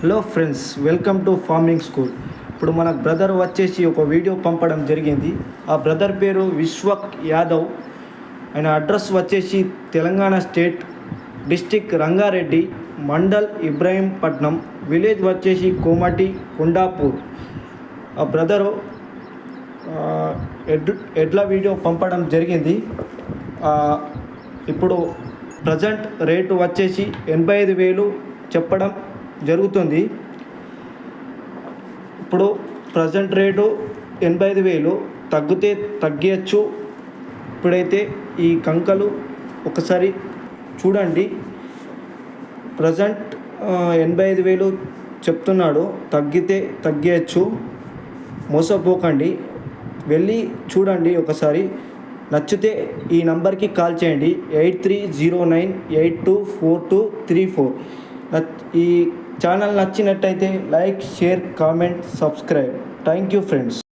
Hello friends welcome to farming school. ఇప్పుడు మన brother వచ్చేసి ఒక వీడియో పంపడం జరిగింది. ఆ బ్రదర్ పేరు విశ్వక్ యాదవ్. ఆయన అడ్రస్ వచ్చేసి Telangana state district Rangareddy mandal Ibrahimpatnam village వచ్చేసి కోమటి కొండాపూర్. ఆ బ్రదరు ఎడ్ ఎడ్ల వీడియో పంపడం జరిగింది. ఇప్పుడు ప్రజెంట్ రేటు వచ్చేసి ఎనభై ఐదు వేలు చెప్పడం జరుగుతుంది. ఇప్పుడు ప్రజెంట్ రేటు ఎనభై ఐదు వేలు. తగ్గితే తగ్గచ్చు ఇప్పుడైతే ఈ కంకలు ఒకసారి చూడండి. ప్రజెంట్ ఎనభై ఐదు వేలు చెప్తున్నాడు. తగ్గితే తగ్గచ్చు మోసపోకండి. వెళ్ళి చూడండి ఒకసారి. నచ్చితే ఈ నంబర్కి కాల్ చేయండి. Eight three zero nine eight two four two three four. ఈ ఛానల్ నచ్చినట్టయితే like share comment subscribe. Thank you friends.